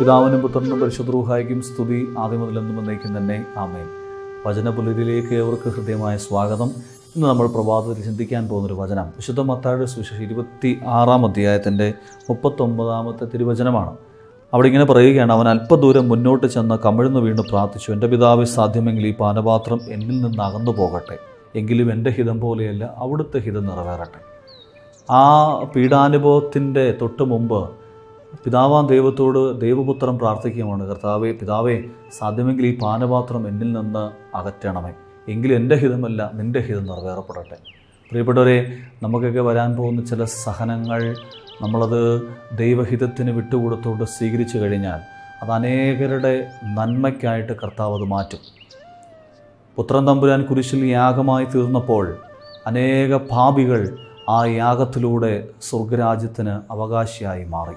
പിതാവിനും പുത്രനും പരിശുദ്രൂഹായിക്കും സ്തുതി. ആദ്യം മുതലെന്നും എന്നേക്കും തന്നെ. ആമേൻ. വചനപുലരിലേക്ക് ഏവർക്ക് ഹൃദ്യമായ സ്വാഗതം. ഇന്ന് നമ്മൾ പ്രഭാതത്തിൽ ചിന്തിക്കാൻ പോകുന്നൊരു വചനം. വിശുദ്ധ മത്താഴ സുവിശേഷം ഇരുപത്തി ആറാം അധ്യായത്തിന്റെ മുപ്പത്തൊമ്പതാമത്തെ തിരുവചനമാണ്. അവിടെ ഇങ്ങനെ പറയുകയാണ് അവൻ അല്പദൂരം മുന്നോട്ട് ചെന്ന് കമിഴ്ന്നു വീണ് പ്രാർത്ഥിച്ചു. എന്റെ പിതാവ് സാധ്യമെങ്കിൽ ഈ പാനപാത്രം എന്നിൽ നിന്ന് അകന്നു പോകട്ടെ. എങ്കിലും എന്റെ ഹിതം പോലെയല്ല അവിടുത്തെ ഹിതം നിറവേറട്ടെ. ആ പീഡാനുഭവത്തിന്റെ തൊട്ട് മുമ്പ് പിതാവാൻ ദൈവത്തോട് ദൈവപുത്രം പ്രാർത്ഥിക്കുകയാണ് കർത്താവെ പിതാവേ സാധ്യമെങ്കിൽ ഈ പാനപാത്രം എന്നിൽ നിന്ന് അകറ്റണമേ. എങ്കിലും എന്റെ ഹിതമല്ല നിന്റെ ഹിതം നിറവേറപ്പെടട്ടെ. പ്രിയപ്പെട്ടവരെ നമുക്കൊക്കെ വരാൻ പോകുന്ന ചില സഹനങ്ങൾ നമ്മളത് ദൈവഹിതത്തിന് വിട്ടുകൊടുത്തുകൊണ്ട് സ്വീകരിച്ചു കഴിഞ്ഞാൽ അത് അനേകരുടെ നന്മയ്ക്കായിട്ട് കർത്താവ് അത് മാറ്റും. പുത്രൻ തമ്പുരാൻ കുരിശിൽ യാഗമായി തീർന്നപ്പോൾ അനേക പാപികൾ ആ യാഗത്തിലൂടെ സ്വർഗരാജ്യത്തിന് അവകാശിയായി മാറി.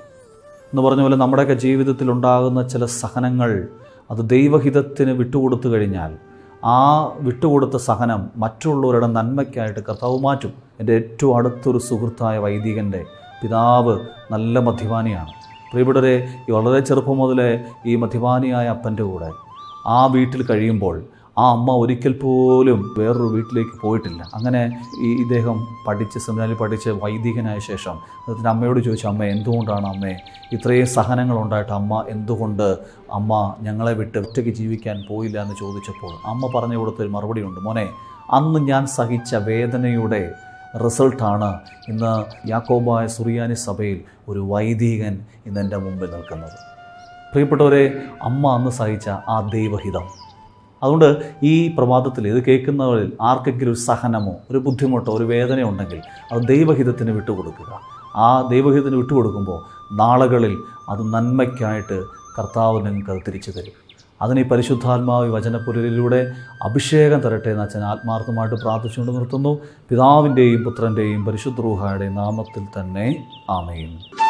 എന്ന് പറഞ്ഞ പോലെ നമ്മുടെയൊക്കെ ജീവിതത്തിൽ ഉണ്ടാകുന്ന ചില സഹനങ്ങൾ അത് ദൈവഹിതത്തിന് വിട്ടുകൊടുത്തു കഴിഞ്ഞാൽ ആ വിട്ടുകൊടുത്ത സഹനം മറ്റുള്ളവരുടെ നന്മയ്ക്കായിട്ട് കർത്താവ് മാറ്റും. എന്റെ ഏറ്റവും അടുത്തൊരു സുഹൃത്തായ വൈദികന്റെ പിതാവ് നല്ല മദ്യപാനിയാണ്. പ്രിയപ്പെട്ടവരെ വളരെ ചെറുപ്പം മുതലേ ഈ മദ്യപാനിയായ അപ്പന്റെ കൂടെ ആ വീട്ടിൽ കഴിയുമ്പോൾ ആ അമ്മ ഒരിക്കൽ പോലും വേറൊരു വീട്ടിലേക്ക് പോയിട്ടില്ല. അങ്ങനെ ഈ ഇദ്ദേഹം പഠിച്ച് സെമിനാറിൽ പഠിച്ച് വൈദികനായ ശേഷം അദ്ദേഹത്തിന്റെ അമ്മയോട് ചോദിച്ചു അമ്മ എന്തുകൊണ്ടാണ് അമ്മേ ഇത്രയും സഹനങ്ങൾ ഉണ്ടായിട്ട് അമ്മ എന്തുകൊണ്ട് അമ്മ ഞങ്ങളെ വിട്ട് ഒറ്റയ്ക്ക് ജീവിക്കാൻ പോയില്ല? എന്ന് ചോദിച്ചപ്പോൾ അമ്മ പറഞ്ഞു കൊടുത്തൊരു മറുപടിയുണ്ട്. മോനെ അന്ന് ഞാൻ സഹിച്ച വേദനയുടെ റിസൾട്ടാണ് ഇന്ന് യാക്കോബായ സുറിയാനി സഭയിൽ ഒരു വൈദികൻ ഇന്ന് എന്റെ മുമ്പിൽ നിൽക്കുന്നത്. പ്രിയപ്പെട്ടവരെ അമ്മ അന്ന് സഹിച്ച ആ ദൈവഹിതം അതുകൊണ്ട് ഈ പ്രഭാതത്തിൽ ഇത് കേൾക്കുന്നവരിൽ ആർക്കെങ്കിലും ഒരു സഹനമോ ഒരു ബുദ്ധിമുട്ടോ ഒരു വേദനയോ ഉണ്ടെങ്കിൽ അത് ദൈവഹിതത്തിന് വിട്ടുകൊടുക്കുക. ആ ദൈവഹിതത്തിന് വിട്ടുകൊടുക്കുമ്പോൾ നാളുകളിൽ അത് നന്മയ്ക്കായിട്ട് കർത്താവ് നിങ്ങൾക്ക് അത് തിരിച്ചു തരും. അതിന് ഈ പരിശുദ്ധാത്മാവ് വചനപുരലിലൂടെ അഭിഷേകം തരട്ടെ എന്ന് അച്ഛൻ ആത്മാർത്ഥമായിട്ട് പ്രാർത്ഥിച്ചുകൊണ്ട് നിർത്തുന്നു. പിതാവിന്റെയും പുത്രന്റെയും പരിശുദ്ധ നാമത്തിൽ തന്നെ ആമയും